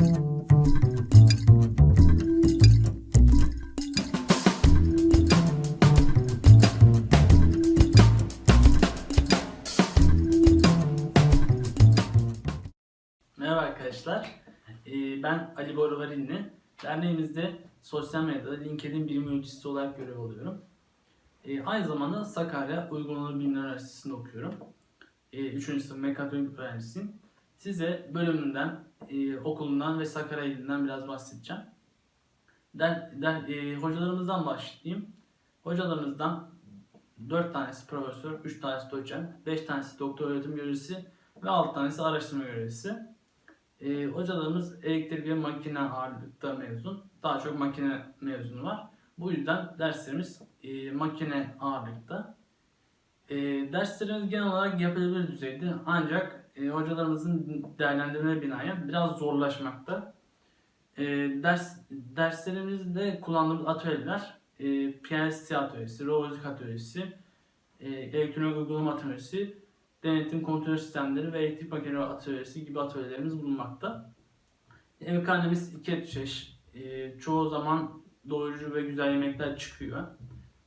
Merhaba arkadaşlar. Ee, Ben Ali Bora Varinli. Derneğimizde sosyal medyada LinkedIn bilim yöneticisi olarak görev alıyorum. Ee, Aynı zamanda Sakarya Uygulamalı Bilimler Üniversitesi'nde okuyorum. Ee, Üçüncü sınıf mekatronik öğrencisiyim. Size bölümünden, e, okulundan ve Sakarya ilinden biraz bahsedeceğim. Der, der, e, hocalarımızdan başlayayım. Hocalarımızdan 4 tanesi profesör, 3 tanesi doçent, 5 tanesi doktor öğretim görevlisi ve 6 tanesi araştırma görevlisi. Ee, hocalarımız elektrik ve makine ağırlıkta mezun. Daha çok makine mezunu var. Bu yüzden derslerimiz e, makine ağırlıkta. E, derslerimiz genel olarak yapılabilir düzeyde ancak e, hocalarımızın değerlendirme binaen biraz zorlaşmakta. E, ders Derslerimizde kullandığımız atölyeler e, PLC atölyesi, robotik atölyesi, e, elektronik uygulama atölyesi, denetim kontrol sistemleri ve elektrik makine atölyesi gibi atölyelerimiz bulunmakta. Ev karnemiz iki çeşit. Ee, çoğu zaman doyurucu ve güzel yemekler çıkıyor.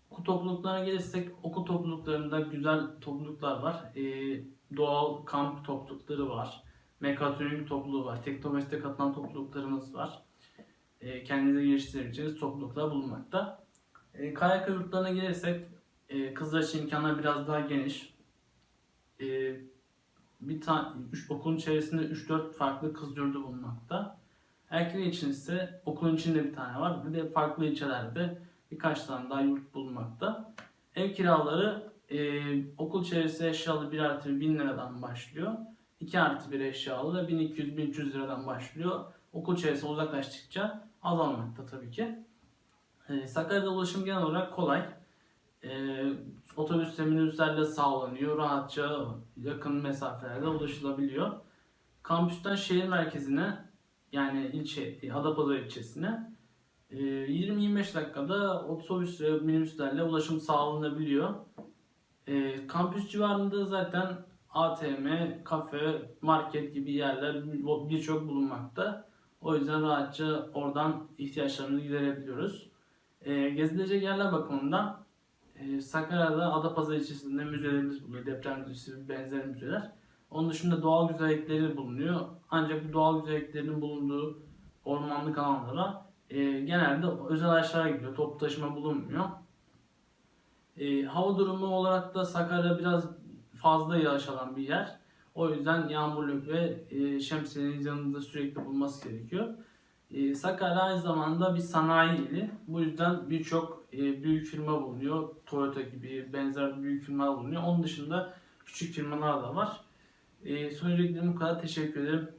Okul topluluklarına gelirsek okul topluluklarında güzel topluluklar var. Ee, doğal kamp toplulukları var. Mekatronik topluluğu var. Teknomeste katılan topluluklarımız var. Ee, kendinize geliştirebileceğiniz topluluklar bulunmakta. Ee, KYK yurtlarına gelirsek e, için imkanlar biraz daha geniş e, bir tane okulun içerisinde 3-4 farklı kız yurdu bulunmakta. Erkekler için ise okulun içinde bir tane var. Bir de farklı ilçelerde birkaç tane daha yurt bulunmakta. Ev kiraları e, okul içerisinde eşyalı 1 artı 1 1000 liradan başlıyor. 2 artı 1 eşyalı da 1200-1300 liradan başlıyor. Okul içerisinde uzaklaştıkça azalmakta tabii ki. E, Sakarya'da ulaşım genel olarak kolay. E, otobüs ve minibüslerle sağlanıyor. Rahatça yakın mesafelerde ulaşılabiliyor. Kampüsten şehir merkezine yani ilçe Adapazarı ilçesine e, 20-25 dakikada otobüs ve minibüslerle ulaşım sağlanabiliyor. E, Kampüs civarında zaten ATM, kafe, market gibi yerler birçok bulunmakta. O yüzden rahatça oradan ihtiyaçlarımızı giderebiliyoruz. E, gezilecek yerler bakımından ee, Sakarya'da Adapazarı ilçesinde müzelerimiz bulunuyor. Deprem müzesi benzer müzeler. Onun dışında doğal güzellikleri bulunuyor. Ancak bu doğal güzelliklerin bulunduğu ormanlık alanlara e, genelde özel araçlara gidiyor. Toplu taşıma bulunmuyor. E, hava durumu olarak da Sakarya biraz fazla yağış alan bir yer. O yüzden yağmurluk ve e, şemsiyenin yanında sürekli bulunması gerekiyor. E, Sakarya aynı zamanda bir sanayi ili. Bu yüzden birçok e, büyük firma bulunuyor. Toyota gibi benzer büyük firmalar bulunuyor. Onun dışında küçük firmalar da var. E, söyleyeceklerim bu kadar. Teşekkür ederim.